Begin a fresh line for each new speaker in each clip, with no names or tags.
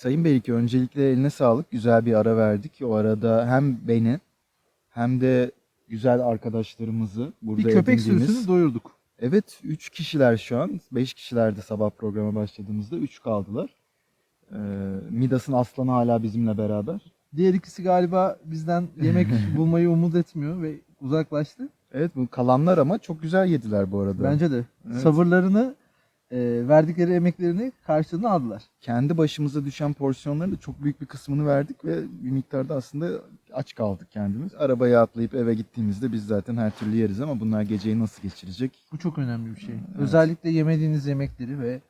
Sayın Beylik öncelikle eline sağlık. Güzel bir ara verdik. O arada hem beni hem de güzel arkadaşlarımızı burada
Bir köpek
edindiğimiz-
sürüsünü doyurduk.
Evet 3 kişiler şu an. 5 kişilerdi sabah programa başladığımızda. 3 kaldılar. Ee, Midas'ın aslanı hala bizimle beraber.
Diğer ikisi galiba bizden yemek bulmayı umut etmiyor ve uzaklaştı.
Evet bu kalanlar ama çok güzel yediler bu arada.
Bence de.
Evet.
Sabırlarını, e, verdikleri emeklerini karşılığını aldılar.
Kendi başımıza düşen porsiyonların da çok büyük bir kısmını verdik ve bir miktarda aslında aç kaldık kendimiz. Arabaya atlayıp eve gittiğimizde biz zaten her türlü yeriz ama bunlar geceyi nasıl geçirecek?
Bu çok önemli bir şey.
Evet.
Özellikle yemediğiniz yemekleri ve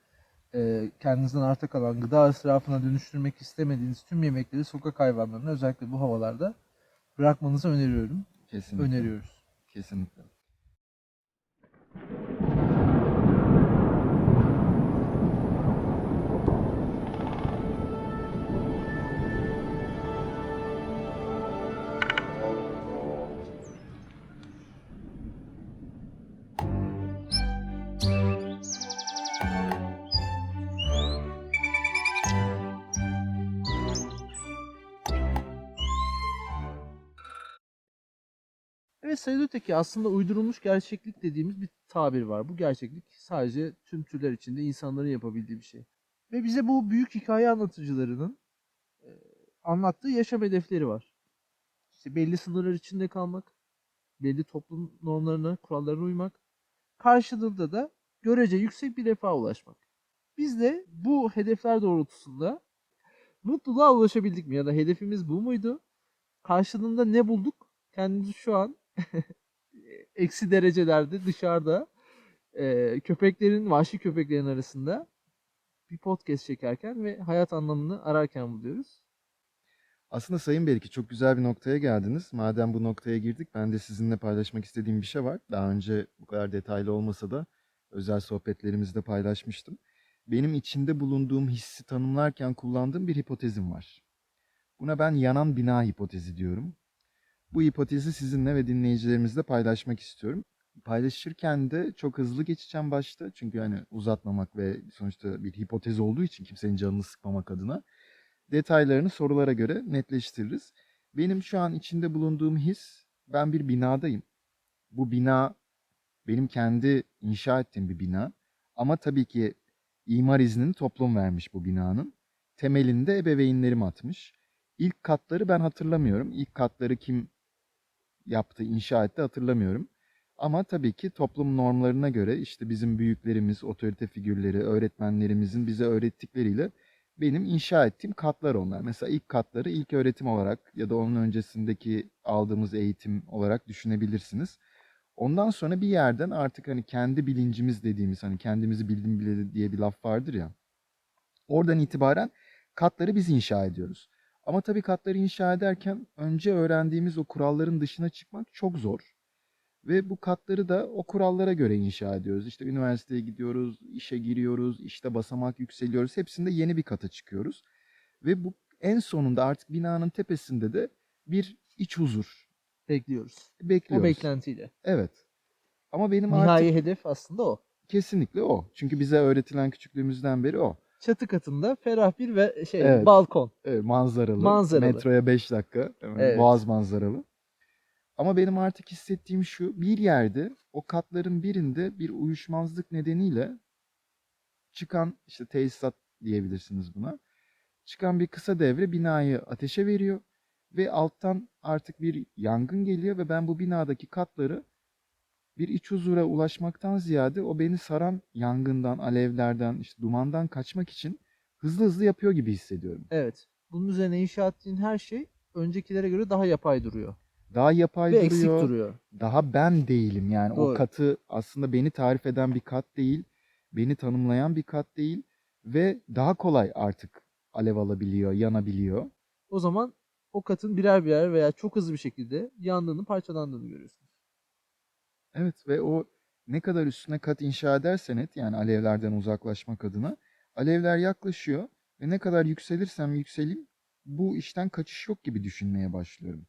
e, kendinizden arta kalan gıda israfına dönüştürmek istemediğiniz tüm yemekleri sokak hayvanlarına özellikle bu havalarda bırakmanızı öneriyorum.
Kesinlikle.
Öneriyoruz.
Kesinlikle.
Sayın Öteki aslında uydurulmuş gerçeklik dediğimiz bir tabir var. Bu gerçeklik sadece tüm türler içinde insanların yapabildiği bir şey. Ve bize bu büyük hikaye anlatıcılarının e, anlattığı yaşam hedefleri var. İşte belli sınırlar içinde kalmak, belli toplum normlarına, kurallarına uymak, karşılığında da görece yüksek bir refaha ulaşmak. Biz de bu hedefler doğrultusunda mutluluğa ulaşabildik mi? Ya da hedefimiz bu muydu? Karşılığında ne bulduk? Kendimizi şu an eksi derecelerde dışarıda e, köpeklerin, vahşi köpeklerin arasında bir podcast çekerken ve hayat anlamını ararken buluyoruz.
Aslında Sayın Belki çok güzel bir noktaya geldiniz. Madem bu noktaya girdik ben de sizinle paylaşmak istediğim bir şey var. Daha önce bu kadar detaylı olmasa da özel sohbetlerimizde paylaşmıştım. Benim içinde bulunduğum hissi tanımlarken kullandığım bir hipotezim var. Buna ben yanan bina hipotezi diyorum. Bu hipotezi sizinle ve dinleyicilerimizle paylaşmak istiyorum. Paylaşırken de çok hızlı geçeceğim başta. Çünkü hani uzatmamak ve sonuçta bir hipotez olduğu için kimsenin canını sıkmamak adına detaylarını sorulara göre netleştiririz. Benim şu an içinde bulunduğum his, ben bir binadayım. Bu bina benim kendi inşa ettiğim bir bina. Ama tabii ki imar iznini toplum vermiş bu binanın. Temelinde ebeveynlerim atmış. İlk katları ben hatırlamıyorum. İlk katları kim yaptı, inşa etti hatırlamıyorum. Ama tabii ki toplum normlarına göre işte bizim büyüklerimiz, otorite figürleri, öğretmenlerimizin bize öğrettikleriyle benim inşa ettiğim katlar onlar. Mesela ilk katları ilk öğretim olarak ya da onun öncesindeki aldığımız eğitim olarak düşünebilirsiniz. Ondan sonra bir yerden artık hani kendi bilincimiz dediğimiz hani kendimizi bildim bile diye bir laf vardır ya. Oradan itibaren katları biz inşa ediyoruz. Ama tabii katları inşa ederken önce öğrendiğimiz o kuralların dışına çıkmak çok zor. Ve bu katları da o kurallara göre inşa ediyoruz. İşte üniversiteye gidiyoruz, işe giriyoruz, işte basamak yükseliyoruz. Hepsinde yeni bir kata çıkıyoruz. Ve bu en sonunda artık binanın tepesinde de bir iç huzur
Bekliyoruz.
bekliyoruz.
O beklentiyle.
Evet. Ama benim artık
Nihai hedef aslında o.
kesinlikle o. Çünkü bize öğretilen küçüklüğümüzden beri o.
Çatı katında ferah bir ve şey
Evet.
balkon.
Evet, manzaralı.
Manzaralı.
Metroya 5 dakika. Hemen
Evet.
Boğaz manzaralı. Ama benim artık hissettiğim şu. Bir yerde o katların birinde bir uyuşmazlık nedeniyle çıkan işte tesisat diyebilirsiniz buna. Çıkan bir kısa devre binayı ateşe veriyor ve alttan artık bir yangın geliyor ve ben bu binadaki katları bir iç huzura ulaşmaktan ziyade o beni saran yangından, alevlerden, işte dumandan kaçmak için hızlı hızlı yapıyor gibi hissediyorum.
Evet. Bunun üzerine inşa ettiğin her şey öncekilere göre daha yapay duruyor.
Daha yapay
ve
duruyor.
eksik duruyor.
Daha ben değilim yani o
Doğru.
katı aslında beni tarif eden bir kat değil, beni tanımlayan bir kat değil ve daha kolay artık alev alabiliyor, yanabiliyor.
O zaman o katın birer birer veya çok hızlı bir şekilde yandığını, parçalandığını görüyorsunuz.
Evet ve o ne kadar üstüne kat inşa edersen et yani alevlerden uzaklaşmak adına alevler yaklaşıyor ve ne kadar yükselirsem yükseleyim bu işten kaçış yok gibi düşünmeye başlıyorum.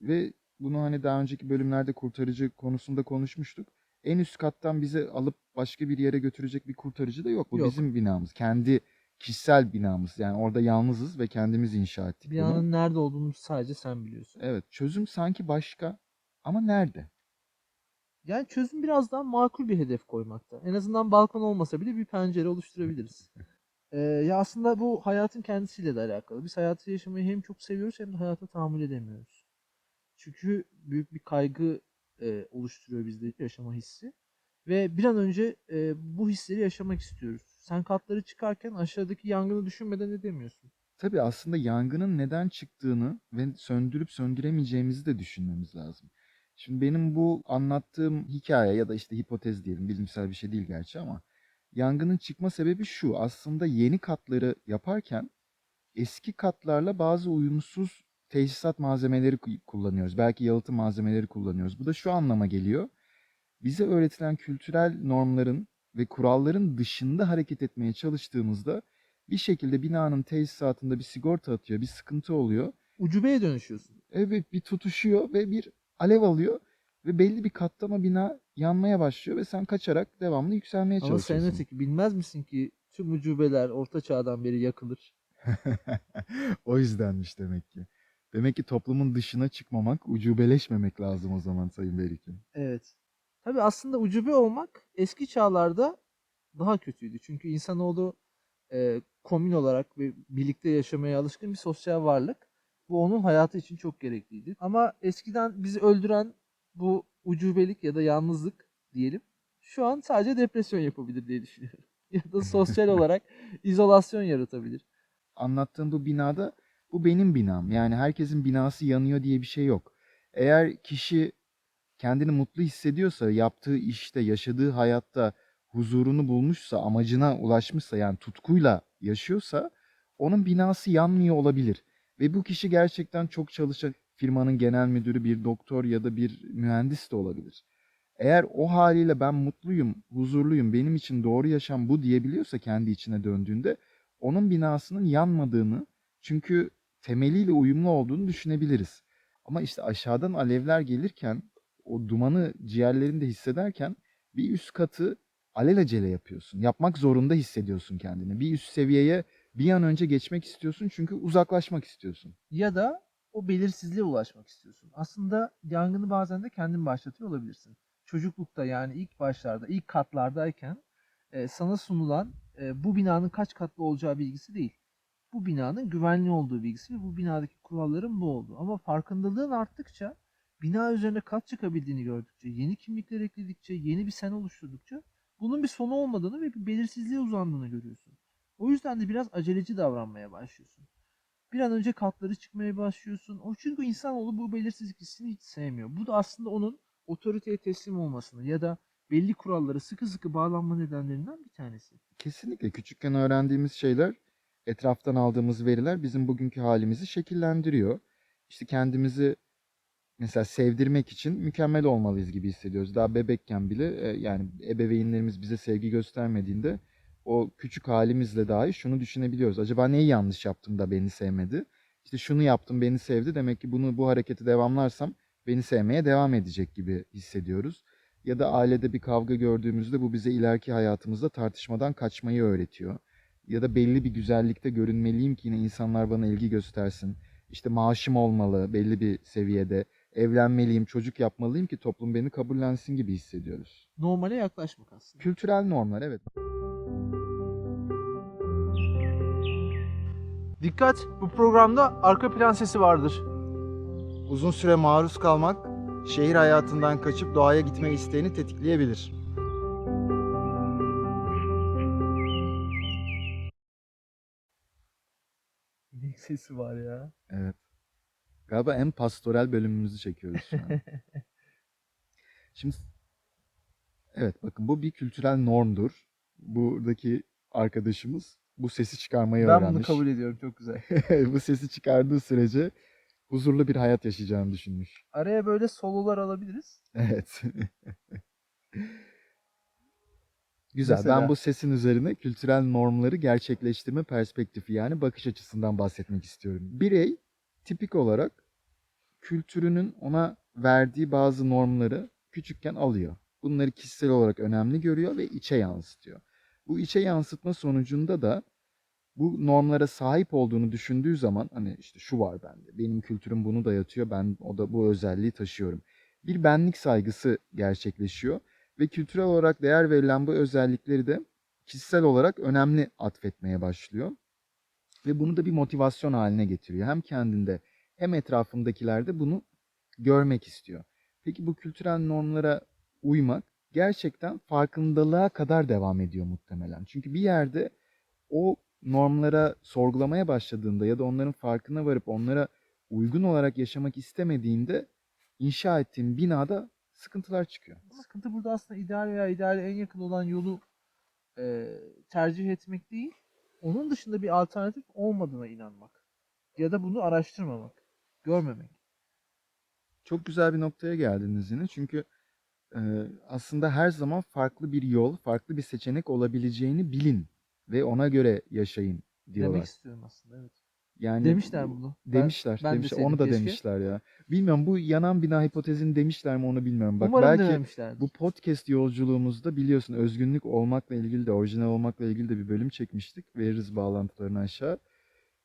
Ve bunu hani daha önceki bölümlerde kurtarıcı konusunda konuşmuştuk. En üst kattan bizi alıp başka bir yere götürecek bir kurtarıcı da yok. Bu
Yok.
bizim binamız. Kendi kişisel binamız. Yani orada yalnızız ve kendimiz inşa ettik bunu.
Binanın nerede olduğunu sadece sen biliyorsun.
Evet, çözüm sanki başka ama nerede?
Yani çözüm biraz daha makul bir hedef koymakta. En azından balkon olmasa bile bir pencere oluşturabiliriz. Ee, ya aslında bu hayatın kendisiyle de alakalı. Biz hayatı yaşamayı hem çok seviyoruz hem de hayata tahammül edemiyoruz. Çünkü büyük bir kaygı e, oluşturuyor bizde yaşama hissi. Ve bir an önce e, bu hisleri yaşamak istiyoruz. Sen katları çıkarken aşağıdaki yangını düşünmeden edemiyorsun.
Tabii aslında yangının neden çıktığını ve söndürüp söndüremeyeceğimizi de düşünmemiz lazım. Şimdi benim bu anlattığım hikaye ya da işte hipotez diyelim, bilimsel bir şey değil gerçi ama yangının çıkma sebebi şu. Aslında yeni katları yaparken eski katlarla bazı uyumsuz tesisat malzemeleri ku- kullanıyoruz. Belki yalıtım malzemeleri kullanıyoruz. Bu da şu anlama geliyor. Bize öğretilen kültürel normların ve kuralların dışında hareket etmeye çalıştığımızda bir şekilde binanın tesisatında bir sigorta atıyor, bir sıkıntı oluyor.
Ucubeye dönüşüyorsun.
Evet bir tutuşuyor ve bir alev alıyor ve belli bir katta ama bina yanmaya başlıyor ve sen kaçarak devamlı yükselmeye
Ama
çalışıyorsun.
sen öteki bilmez misin ki tüm ucubeler orta çağdan beri yakılır.
o yüzdenmiş demek ki. Demek ki toplumun dışına çıkmamak, ucubeleşmemek lazım o zaman Sayın Berikim.
Evet. Tabii aslında ucube olmak eski çağlarda daha kötüydü. Çünkü insanoğlu e, komün olarak ve birlikte yaşamaya alışkın bir sosyal varlık. Bu onun hayatı için çok gerekliydi. Ama eskiden bizi öldüren bu ucubelik ya da yalnızlık diyelim şu an sadece depresyon yapabilir diye düşünüyorum. ya da sosyal olarak izolasyon yaratabilir.
Anlattığım bu binada bu benim binam. Yani herkesin binası yanıyor diye bir şey yok. Eğer kişi kendini mutlu hissediyorsa, yaptığı işte, yaşadığı hayatta huzurunu bulmuşsa, amacına ulaşmışsa yani tutkuyla yaşıyorsa onun binası yanmıyor olabilir. Ve bu kişi gerçekten çok çalışan firmanın genel müdürü, bir doktor ya da bir mühendis de olabilir. Eğer o haliyle ben mutluyum, huzurluyum, benim için doğru yaşam bu diyebiliyorsa kendi içine döndüğünde onun binasının yanmadığını çünkü temeliyle uyumlu olduğunu düşünebiliriz. Ama işte aşağıdan alevler gelirken o dumanı ciğerlerinde hissederken bir üst katı alelacele yapıyorsun. Yapmak zorunda hissediyorsun kendini. Bir üst seviyeye bir an önce geçmek istiyorsun çünkü uzaklaşmak istiyorsun.
ya da o belirsizliğe ulaşmak istiyorsun. Aslında yangını bazen de kendin başlatıyor olabilirsin. Çocuklukta yani ilk başlarda, ilk katlardayken e, sana sunulan e, bu binanın kaç katlı olacağı bilgisi değil. Bu binanın güvenli olduğu bilgisi ve bu binadaki kuralların bu olduğu. Ama farkındalığın arttıkça, bina üzerine kat çıkabildiğini gördükçe, yeni kimlikler ekledikçe, yeni bir sen oluşturdukça bunun bir sonu olmadığını ve bir belirsizliğe uzandığını görüyorsun. O yüzden de biraz aceleci davranmaya başlıyorsun bir an önce katları çıkmaya başlıyorsun. O çünkü insanoğlu bu belirsizlik hissini hiç sevmiyor. Bu da aslında onun otoriteye teslim olmasını ya da belli kurallara sıkı sıkı bağlanma nedenlerinden bir tanesi.
Kesinlikle küçükken öğrendiğimiz şeyler, etraftan aldığımız veriler bizim bugünkü halimizi şekillendiriyor. İşte kendimizi mesela sevdirmek için mükemmel olmalıyız gibi hissediyoruz. Daha bebekken bile e, yani ebeveynlerimiz bize sevgi göstermediğinde o küçük halimizle dahi şunu düşünebiliyoruz. Acaba neyi yanlış yaptım da beni sevmedi? İşte şunu yaptım beni sevdi. Demek ki bunu bu hareketi devamlarsam beni sevmeye devam edecek gibi hissediyoruz. Ya da ailede bir kavga gördüğümüzde bu bize ileriki hayatımızda tartışmadan kaçmayı öğretiyor. Ya da belli bir güzellikte görünmeliyim ki yine insanlar bana ilgi göstersin. İşte maaşım olmalı belli bir seviyede. Evlenmeliyim, çocuk yapmalıyım ki toplum beni kabullensin gibi hissediyoruz.
Normale yaklaşmak aslında.
Kültürel normlar evet.
Dikkat! Bu programda arka plan sesi vardır.
Uzun süre maruz kalmak şehir hayatından kaçıp doğaya gitme isteğini tetikleyebilir.
İnek sesi var ya.
Evet. Galiba en pastoral bölümümüzü çekiyoruz şu an. Şimdi evet bakın bu bir kültürel normdur. Buradaki arkadaşımız bu sesi çıkarmayı
Ben bunu
öğrenmiş.
kabul ediyorum. Çok güzel.
bu sesi çıkardığı sürece huzurlu bir hayat yaşayacağını düşünmüş.
Araya böyle sololar alabiliriz.
Evet. Güzel.
Mesela-
Ben bu sesin üzerine kültürel normları gerçekleştirme perspektifi yani bakış açısından bahsetmek istiyorum. Birey tipik olarak kültürünün ona verdiği bazı normları küçükken alıyor. Bunları kişisel olarak önemli görüyor ve içe yansıtıyor. Bu içe yansıtma sonucunda da bu normlara sahip olduğunu düşündüğü zaman hani işte şu var bende. Benim kültürüm bunu dayatıyor. Ben o da bu özelliği taşıyorum. Bir benlik saygısı gerçekleşiyor ve kültürel olarak değer verilen bu özellikleri de kişisel olarak önemli atfetmeye başlıyor. Ve bunu da bir motivasyon haline getiriyor. Hem kendinde hem etrafındakilerde bunu görmek istiyor. Peki bu kültürel normlara uymak gerçekten farkındalığa kadar devam ediyor muhtemelen. Çünkü bir yerde o normlara sorgulamaya başladığında ya da onların farkına varıp onlara uygun olarak yaşamak istemediğinde inşa ettiğin binada sıkıntılar çıkıyor.
Sıkıntı burada aslında ideal veya ideale en yakın olan yolu e, tercih etmek değil, onun dışında bir alternatif olmadığına inanmak. Ya da bunu araştırmamak, görmemek.
Çok güzel bir noktaya geldiniz yine. Çünkü aslında her zaman farklı bir yol, farklı bir seçenek olabileceğini bilin ve ona göre yaşayın diyorlar.
Demek istiyorum aslında evet.
Yani
Demişler bunu. Ben-
Demişler,
ben
demişler.
deseydim
Onu da
keşke.
demişler ya. Bilmiyorum bu yanan bina hipotezini demişler mi onu bilmiyorum. Bak
Umarım
belki bu podcast yolculuğumuzda biliyorsun özgünlük olmakla ilgili de orijinal olmakla ilgili de bir bölüm çekmiştik. Veririz bağlantılarını aşağı.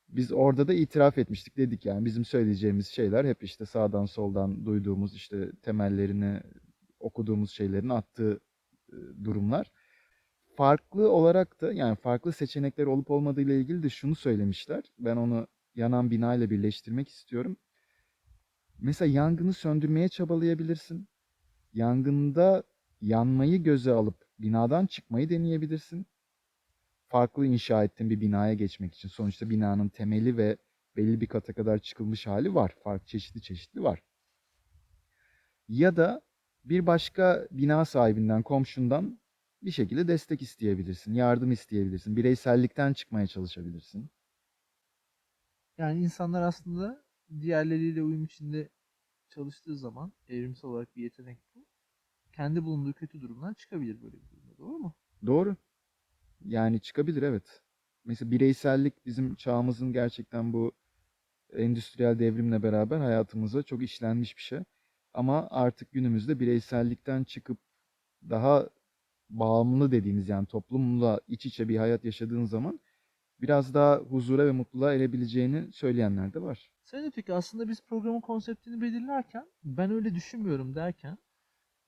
Biz orada da itiraf etmiştik dedik yani bizim söyleyeceğimiz şeyler hep işte sağdan soldan duyduğumuz işte temellerini okuduğumuz şeylerin attığı e, durumlar. Farklı olarak da yani farklı seçenekler olup olmadığı ile ilgili de şunu söylemişler. Ben onu yanan bina ile birleştirmek istiyorum. Mesela yangını söndürmeye çabalayabilirsin. Yangında yanmayı göze alıp binadan çıkmayı deneyebilirsin. Farklı inşa ettiğin bir binaya geçmek için. Sonuçta binanın temeli ve belli bir kata kadar çıkılmış hali var. Farklı çeşitli çeşitli var. Ya da bir başka bina sahibinden, komşundan bir şekilde destek isteyebilirsin, yardım isteyebilirsin, bireysellikten çıkmaya çalışabilirsin.
Yani insanlar aslında diğerleriyle uyum içinde çalıştığı zaman evrimsel olarak bir yetenek bu. Kendi bulunduğu kötü durumdan çıkabilir böyle bir durumda. Doğru mu?
Doğru. Yani çıkabilir evet. Mesela bireysellik bizim çağımızın gerçekten bu endüstriyel devrimle beraber hayatımıza çok işlenmiş bir şey. Ama artık günümüzde bireysellikten çıkıp daha bağımlı dediğimiz yani toplumla iç içe bir hayat yaşadığın zaman biraz daha huzura ve mutluluğa erebileceğini söyleyenler de var.
Sen öteki aslında biz programın konseptini belirlerken ben öyle düşünmüyorum derken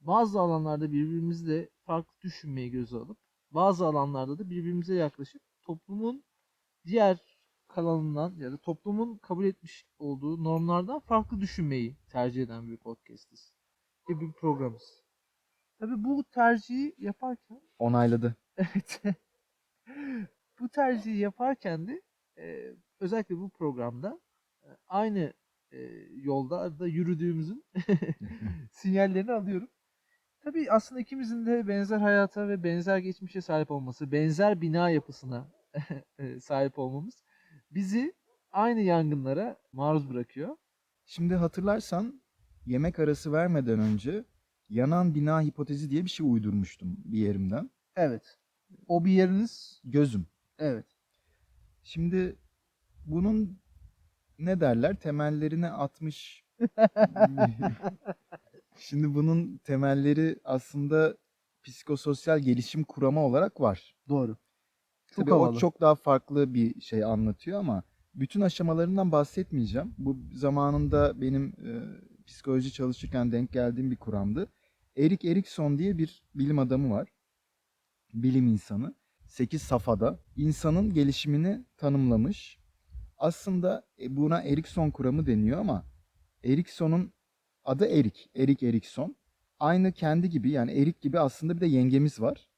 bazı alanlarda birbirimizle farklı düşünmeyi göze alıp bazı alanlarda da birbirimize yaklaşıp toplumun diğer kalanından ya da toplumun kabul etmiş olduğu normlardan farklı düşünmeyi tercih eden bir podcastiz. Ve bir programız. Tabii bu tercihi yaparken
Onayladı.
Evet. bu tercihi yaparken de e, özellikle bu programda e, aynı e, yolda da yürüdüğümüzün sinyallerini alıyorum. Tabii aslında ikimizin de benzer hayata ve benzer geçmişe sahip olması, benzer bina yapısına e, sahip olmamız bizi aynı yangınlara maruz bırakıyor.
Şimdi hatırlarsan yemek arası vermeden önce yanan bina hipotezi diye bir şey uydurmuştum bir yerimden.
Evet. O bir yeriniz.
Gözüm.
Evet.
Şimdi bunun ne derler? Temellerini atmış. Şimdi bunun temelleri aslında psikososyal gelişim kuramı olarak var.
Doğru. Çok
Tabii o
havalı.
çok daha farklı bir şey anlatıyor ama bütün aşamalarından bahsetmeyeceğim. Bu zamanında benim e, psikoloji çalışırken denk geldiğim bir kuramdı. Erik Erikson diye bir bilim adamı var. Bilim insanı. 8 safhada insanın gelişimini tanımlamış. Aslında e, buna Erikson kuramı deniyor ama Erikson'un adı Erik. Erik Erikson. Aynı kendi gibi yani Erik gibi aslında bir de yengemiz var.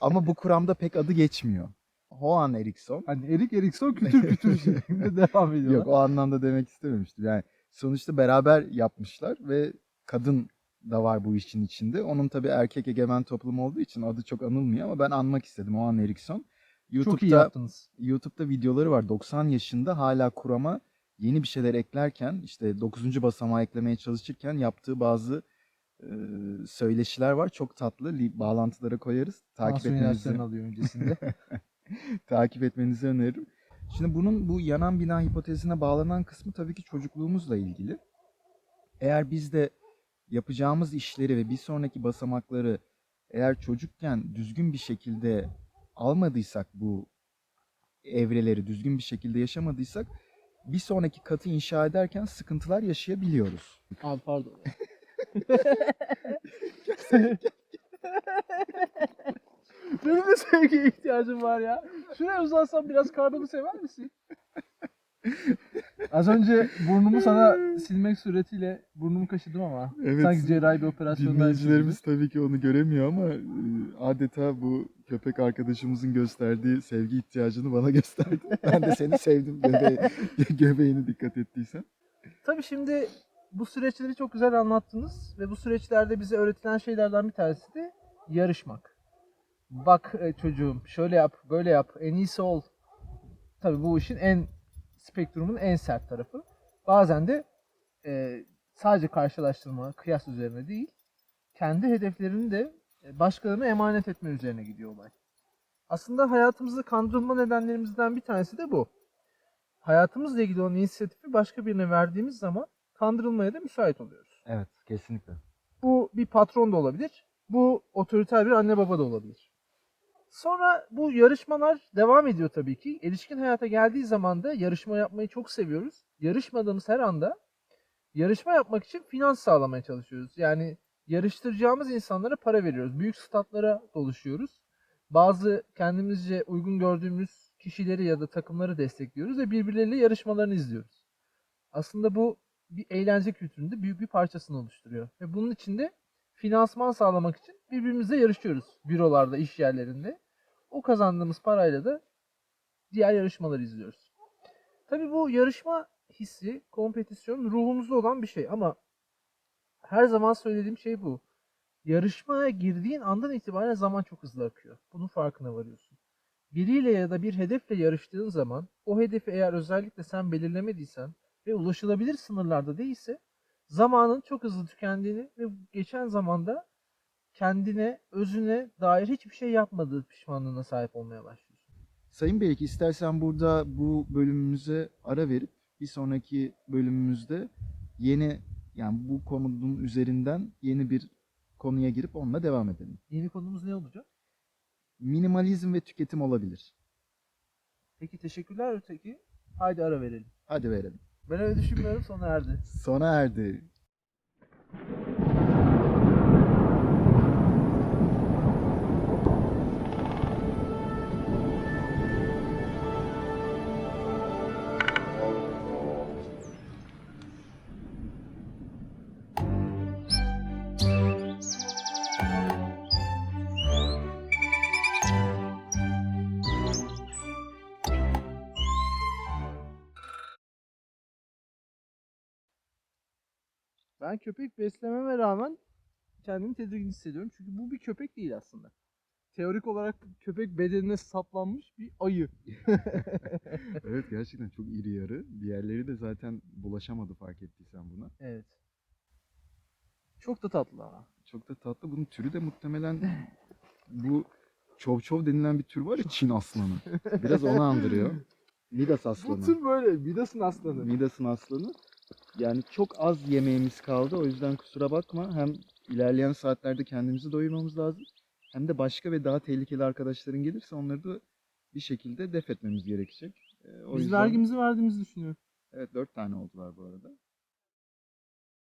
Ama bu kuramda pek adı geçmiyor. Hoan Erikson.
Hani Erik Erikson kütür kütür şeklinde devam ediyor.
Yok o anlamda demek istememiştim. Yani sonuçta beraber yapmışlar ve kadın da var bu işin içinde. Onun tabii erkek egemen toplum olduğu için adı çok anılmıyor ama ben anmak istedim Hoan Erikson.
Çok iyi
YouTube'da
yaptınız.
YouTube'da videoları var. 90 yaşında hala kurama yeni bir şeyler eklerken işte 9. basamağı eklemeye çalışırken yaptığı bazı e, söyleşiler var. Çok tatlı. Li- Bağlantılara koyarız. Takip
Tansiyon
etmenizi
ilaçlarını alıyor öncesinde.
takip etmenizi öneririm. Şimdi bunun bu yanan bina hipotezine bağlanan kısmı tabii ki çocukluğumuzla ilgili. Eğer biz de yapacağımız işleri ve bir sonraki basamakları eğer çocukken düzgün bir şekilde almadıysak bu
evreleri düzgün bir şekilde yaşamadıysak bir sonraki katı inşa ederken sıkıntılar yaşayabiliyoruz.
Abi pardon. Benim de sevgiye ihtiyacım var ya. Şuraya uzansam biraz karnımı sever misin? Az önce burnumu sana silmek suretiyle burnumu kaşıdım ama
Evet.
sanki cerrahi bir operasyonda
Dinleyicilerimiz tabii ki onu göremiyor ama e, adeta bu köpek arkadaşımızın gösterdiği sevgi ihtiyacını bana gösterdi. Ben de seni sevdim göbe göbeğine dikkat ettiysen.
Tabii şimdi bu süreçleri çok güzel anlattınız ve bu süreçlerde bize öğretilen şeylerden bir tanesi de yarışmak. Bak e, çocuğum şöyle yap, böyle yap, en iyisi ol. Tabii bu işin en spektrumun en sert tarafı. Bazen de e, sadece karşılaştırma, kıyas üzerine değil, kendi hedeflerini de e, başkalarına emanet etme üzerine gidiyor olay. Aslında hayatımızda kandırılma nedenlerimizden bir tanesi de bu hayatımızla ilgili olan inisiyatifi başka birine verdiğimiz zaman kandırılmaya da müsait oluyoruz.
Evet kesinlikle.
Bu bir patron da olabilir. Bu otoriter bir anne baba da olabilir. Sonra bu yarışmalar devam ediyor tabii ki. Erişkin hayata geldiği zaman da yarışma yapmayı çok seviyoruz. Yarışmadığımız her anda yarışma yapmak için finans sağlamaya çalışıyoruz. Yani yarıştıracağımız insanlara para veriyoruz. Büyük statlara doluşuyoruz. Bazı kendimizce uygun gördüğümüz kişileri ya da takımları destekliyoruz ve birbirleriyle yarışmalarını izliyoruz. Aslında bu bir eğlence kültüründe büyük bir parçasını oluşturuyor. Ve bunun için de finansman sağlamak için birbirimizle yarışıyoruz. Bürolarda, iş yerlerinde. O kazandığımız parayla da diğer yarışmaları izliyoruz. Tabii bu yarışma hissi, kompetisyon ruhumuzda olan bir şey ama her zaman söylediğim şey bu. Yarışmaya girdiğin andan itibaren zaman çok hızlı akıyor. Bunun farkına varıyorsun. Biriyle ya da bir hedefle yarıştığın zaman o hedefi eğer özellikle sen belirlemediysen ve ulaşılabilir sınırlarda değilse zamanın çok hızlı tükendiğini ve geçen zamanda kendine, özüne dair hiçbir şey yapmadığı pişmanlığına sahip olmaya başlıyorsun.
Sayın Beylik istersen burada bu bölümümüze ara verip bir sonraki bölümümüzde yeni yani bu konunun üzerinden yeni bir konuya girip onunla devam edelim.
Yeni konumuz ne olacak?
Minimalizm ve tüketim olabilir.
Peki teşekkürler öteki. Haydi ara verelim.
Hadi verelim.
Ben öyle düşünmüyorum sona erdi.
Sona erdi.
Ben köpek beslememe rağmen kendimi tedirgin hissediyorum. Çünkü bu bir köpek değil aslında. Teorik olarak köpek bedenine saplanmış bir ayı.
Evet gerçekten çok iri yarı. Diğerleri de zaten bulaşamadı fark ettiysen buna.
Evet. Çok da tatlı ama.
Çok da tatlı. Bunun türü de muhtemelen bu çov çov denilen bir tür var ya Çin aslanı. Biraz onu andırıyor. Midas aslanı.
Bu tür böyle Midas'ın aslanı.
Midas'ın aslanı. Yani çok az yemeğimiz kaldı. O yüzden kusura bakma. Hem ilerleyen saatlerde kendimizi doyurmamız lazım. Hem de başka ve daha tehlikeli arkadaşların gelirse onları da bir şekilde def etmemiz gerekecek. Ee, o
Biz
yüzden-
vergimizi verdiğimizi düşünüyorum.
Evet dört tane oldular bu arada.